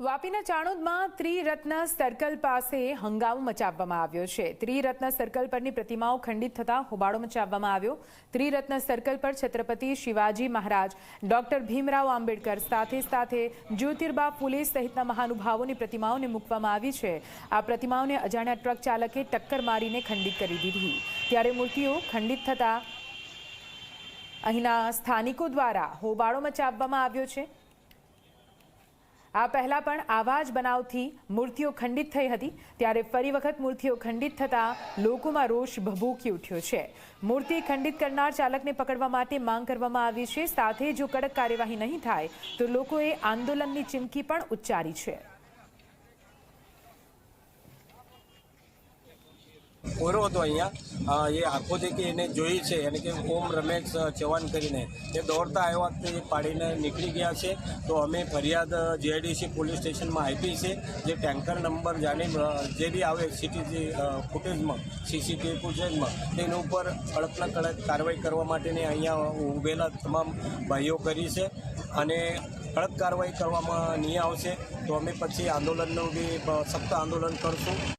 વાપીના ચાણોદમાં Triratna circle પાસે હંગામો મચાવવામાં આવ્યો છે. ત્રિરત્ન સર્કલ પરની પ્રતિમાઓ ખંડિત થતા હોબાળો મચાવવામાં આવ્યો. ત્રિરત્ન સર્કલ પર છત્રપતિ શિવાજી મહારાજ, ડોક્ટર ભીમરાવ આંબેડકર સાથે સાથે જ્યોતિર્બા ફુલે સહિતના મહાનુભાવોની પ્રતિમાઓને મૂકવામાં આવી છે. આ પ્રતિમાઓને અજાણ્યા ટ્રક ચાલકે ટક્કર મારીને ખંડિત કરી દીધી. ત્યારે મૂર્તિઓ ખંડિત થતાં અહીંના સ્થાનિકો દ્વારા હોબાળો મચાવવામાં આવ્યો છે. આ પહેલા પણ આવા જ બનાવથી મૂર્તિઓ ખંડિત થઈ હતી, ત્યારે ફરી વખત મૂર્તિઓ ખંડિત થતાં લોકોમાં રોષ ભભૂકી ઉઠ્યો છે. મૂર્તિ ખંડિત કરનાર ચાલકને પકડવા માટે માંગ કરવામાં આવી છે. સાથે જો કડક કાર્યવાહી નહીં થાય, તો લોકોએ આંદોલનની ચીમકી પણ ઉચ્ચારી છે. ઓરો હતો અહીંયા. એ આંખો દેખી એને જોઈ છે, એને કે ઓમ રમેશ ચૌહાણ કરીને. એ દોડતા આવ્યા તે પાડીને નીકળી ગયા છે. તો અમે ફરિયાદ જીઆઈડીસી પોલીસ સ્ટેશનમાં આપી છે. જે ટેન્કર નંબર જાણી જે બી આવે સીટીસી ફૂટેજમાં, સીસીટીવી ફૂટેજમાં, તેના ઉપર કડકના કડક કાર્યવાહી કરવા માટેની અહીંયા ઊભેલા તમામ ભાઈઓ કરી છે. અને કડક કાર્યવાહી કરવામાં નહીં આવશે, તો અમે પછી આંદોલનનું બી સખ્ત આંદોલન કરશું.